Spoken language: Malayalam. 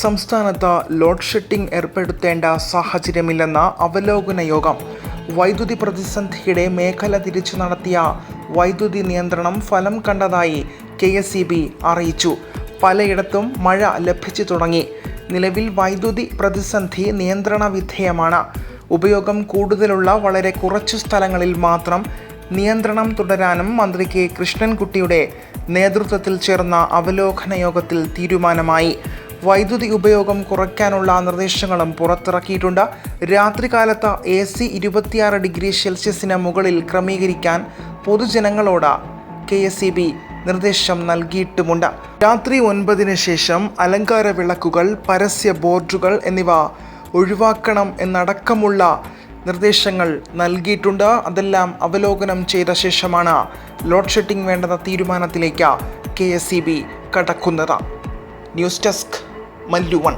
സംസ്ഥാനത്ത് ലോഡ് ഷെഡിംഗ് ഏർപ്പെടുത്തേണ്ട സാഹചര്യമില്ലെന്ന അവലോകന യോഗം. വൈദ്യുതി പ്രതിസന്ധിയുടെ മേഖല തിരിച്ചു നടത്തിയ വൈദ്യുതി നിയന്ത്രണം ഫലം കണ്ടതായി കെ എസ് അറിയിച്ചു. പലയിടത്തും മഴ ലഭിച്ചു തുടങ്ങി. നിലവിൽ വൈദ്യുതി പ്രതിസന്ധി നിയന്ത്രണ വിധേയമാണ്. ഉപയോഗം കൂടുതലുള്ള വളരെ കുറച്ചു സ്ഥലങ്ങളിൽ മാത്രം നിയന്ത്രണം തുടരാനും മന്ത്രി കെ കൃഷ്ണൻകുട്ടിയുടെ നേതൃത്വത്തിൽ ചേർന്ന അവലോകന യോഗത്തിൽ തീരുമാനമായി. വൈദ്യുതി ഉപയോഗം കുറയ്ക്കാനുള്ള നിർദ്ദേശങ്ങളും പുറത്തിറക്കിയിട്ടുണ്ട്. രാത്രികാലത്ത് എ സി ഇരുപത്തിയാറ് ഡിഗ്രി സെൽഷ്യസിന് മുകളിൽ ക്രമീകരിക്കാൻ പൊതുജനങ്ങളോട് കെ എസ് ഇ ബി നിർദ്ദേശം നൽകിയിട്ടുമുണ്ട്. രാത്രി ഒൻപതിന് ശേഷം അലങ്കാര വിളക്കുകൾ പരസ്യ ബോർഡുകൾ എന്നിവ ഒഴിവാക്കണം എന്നടക്കമുള്ള നിർദ്ദേശങ്ങൾ നൽകിയിട്ടുണ്ട്. അതെല്ലാം അവലോകനം ചെയ്ത ശേഷമാണ് ലോഡ് ഷെഡിംഗ് വേണ്ടെന്ന തീരുമാനത്തിലേക്ക് കെ എസ് ഇ ബി കടക്കുന്നത്. News desk. മല്ലുവൺ